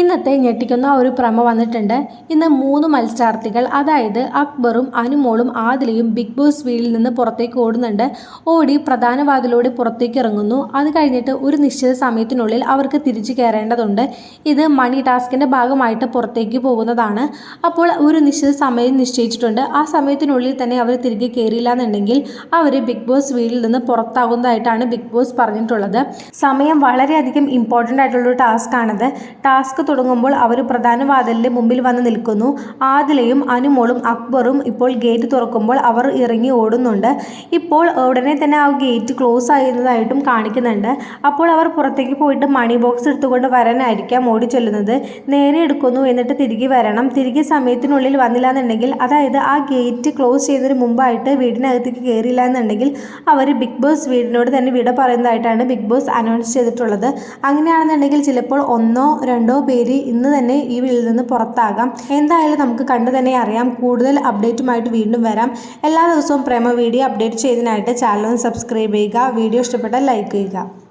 ഇന്നത്തെ ഞെട്ടിക്കുന്ന ഒരു പ്രമ വന്നിട്ടുണ്ട്. ഇന്ന് മൂന്ന് മത്സരാർത്ഥികൾ അതായത് അക്ബറും അനുമോളും ആദിലയും ബിഗ് ബോസ് വീട്ടിൽ നിന്ന് പുറത്തേക്ക് ഓടുന്നുണ്ട്. ഓടി പ്രധാന വാതിലൂടെ പുറത്തേക്ക് ഇറങ്ങുന്നു. അത് കഴിഞ്ഞിട്ട് ഒരു നിശ്ചിത സമയത്തിനുള്ളിൽ അവർക്ക് തിരിച്ചു കയറേണ്ടതുണ്ട്. ഇത് മണി ടാസ്കിന്റെ ഭാഗമായിട്ട് പുറത്തേക്ക് പോകുന്നതാണ്. അപ്പോൾ ഒരു നിശ്ചിത സമയം നിശ്ചയിച്ചിട്ടുണ്ട്. ആ സമയത്തിനുള്ളിൽ തന്നെ അവർ തിരികെ കയറിയില്ല എന്നുണ്ടെങ്കിൽ അവർ ബിഗ് ബോസ് വീട്ടിൽ നിന്ന് പുറത്താകുന്നതായിട്ടാണ് ബിഗ് ബോസ് പറഞ്ഞിട്ടുള്ളത്. സമയം വളരെയധികം ഇമ്പോർട്ടന്റ് ആയിട്ടുള്ളൊരു ടാസ്ക്കാണിത് ടാസ്ക് തുടങ്ങുമ്പോൾ അവർ പ്രധാന വാതിലിന്റെ മുമ്പിൽ വന്ന് നിൽക്കുന്നു. ആദിലയും അനുമോളും അക്ബറും ഇപ്പോൾ ഗേറ്റ് തുറക്കുമ്പോൾ അവർ ഇറങ്ങി ഓടുന്നുണ്ട്. ഇപ്പോൾ ഉടനെ തന്നെ ആ ഗേറ്റ് ക്ലോസ് ആയിരുന്നതായിട്ടും കാണിക്കുന്നുണ്ട്. അപ്പോൾ അവർ പുറത്തേക്ക് പോയിട്ട് മണി ബോക്സ് എടുത്തുകൊണ്ട് വരാനായിരിക്കാം ഓടി ചെല്ലുന്നത്. നേരെ എടുക്കുന്നു എന്നിട്ട് തിരികെ വരണം. തിരികെ സമയത്തിനുള്ളിൽ വന്നില്ല എന്നുണ്ടെങ്കിൽ അതായത് ആ ഗേറ്റ് ക്ലോസ് ചെയ്യുന്നതിന് മുമ്പായിട്ട് വീടിനകത്തേക്ക് കയറിയില്ല എന്നുണ്ടെങ്കിൽ അവർ ബിഗ് ബോസ് വീടിനോട് തന്നെ വിട പറയുന്നതായിട്ടാണ് ബിഗ് ബോസ് അനൗൺസ് ചെയ്തിട്ടുള്ളത്. അങ്ങനെയാണെന്നുണ്ടെങ്കിൽ ചിലപ്പോൾ ഒന്നോ രണ്ടോ പേര് ഇന്ന് തന്നെ ഈ വീട്ടിൽ നിന്ന് പുറത്താകാം. എന്തായാലും നമുക്ക് കണ്ടു തന്നെ അറിയാം. കൂടുതൽ അപ്ഡേറ്റുമായിട്ട് വീണ്ടും വരാം. എല്ലാ ദിവസവും പ്രേമ വീഡിയോ അപ്ഡേറ്റ് ചെയ്തതിനായിട്ട് ചാനൽ സബ്സ്ക്രൈബ് ചെയ്യുക. വീഡിയോ ഇഷ്ടപ്പെട്ടാൽ ലൈക്ക് ചെയ്യുക.